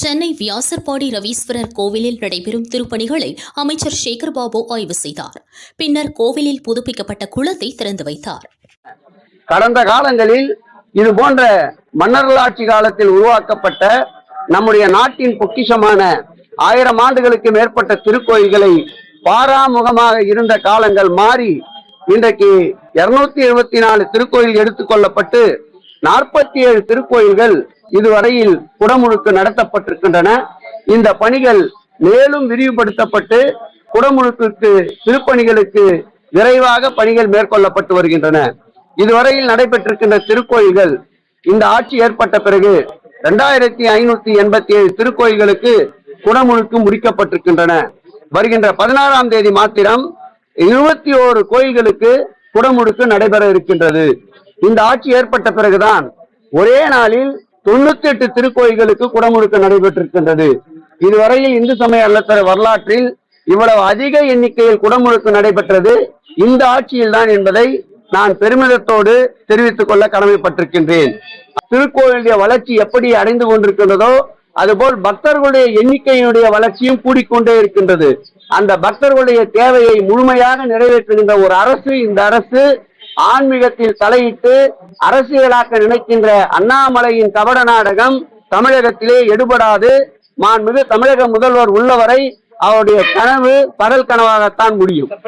சென்னை வியாசர்பாடி ரவீஸ்வரர் கோவிலில் நடைபெறும் திருப்பணிகளை அமைச்சர் சேகர்பாபு ஆய்வு செய்தார். பின்னர் கோவிலில் புதுப்பிக்கப்பட்ட குளத்தை திறந்து வைத்தார். கடந்த காலங்களில் இது போன்ற மன்னர்களாட்சி காலத்தில் உருவாக்கப்பட்ட நம்முடைய நாட்டின் பொக்கிஷமான ஆயிரம் ஆண்டுகளுக்கு மேற்பட்ட திருக்கோயில்களை பாராமுகமாக இருந்த காலங்கள் மாறி இன்றைக்கு இருநூத்தி எழுபத்தி நாலு திருக்கோயில் எடுத்துக்கொள்ளப்பட்டு நாற்பத்தி ஏழு திருக்கோயில்கள் இதுவரையில் குடமுழுக்கு நடத்தப்பட்டிருக்கின்றன. இந்த பணிகள் மேலும் விரிவுபடுத்தப்பட்டு குடமுழுக்கு திருப்பணிகளுக்கு விரைவாக பணிகள் மேற்கொள்ளப்பட்டு வருகின்றன. இதுவரையில் நடைபெற்றிருக்கின்ற திருக்கோயில்கள் இந்த ஆட்சி ஏற்பட்ட பிறகு இரண்டாயிரத்தி ஐநூத்தி எண்பத்தி ஏழு திருக்கோயில்களுக்கு குடமுழுக்கு முடிக்கப்பட்டிருக்கின்றன. வருகின்ற பதினாறாம் தேதி மாத்திரம் இருபத்தி ஓரு கோயில்களுக்கு குடமுழுக்கு நடைபெற இருக்கின்றது. இந்த ஆட்சி ஏற்பட்ட பிறகுதான் ஒரே நாளில் தொண்ணூத்தி எட்டு திருக்கோயில்களுக்கு குடமுழுக்கு நடைபெற்றிருக்கின்றது. இதுவரையில் இந்து சமய அல்லத்தர வரலாற்றில் இவ்வளவு அதிக எண்ணிக்கையில் குடமுழுக்கு நடைபெற்றது. இந்த ஆட்சியில்தான் என்பதை நான் பெருமிதத்தோடு தெரிவித்துக் கொள்ள கடமைப்பட்டிருக்கின்றேன். திருக்கோயிலுடைய வளர்ச்சி எப்படி அடைந்து கொண்டிருக்கின்றதோ அதுபோல் பக்தர்களுடைய எண்ணிக்கையினுடைய வளர்ச்சியும் கூடிக்கொண்டே இருக்கின்றது. அந்த பக்தர்களுடைய தேவையை முழுமையாக நிறைவேற்றுகின்ற ஒரு அரசு இந்த அரசு ஆன்மீகத்தில் தலையிட்டு அரசியலாக்க நினைக்கின்ற அண்ணாமலையின் கபட நாடகம் தமிழகத்திலே எடுபடாது. மாண்புமிகு தமிழக முதல்வர் உள்ளவரை அவருடைய கனவு பகல் கனவாகத்தான் முடியும்.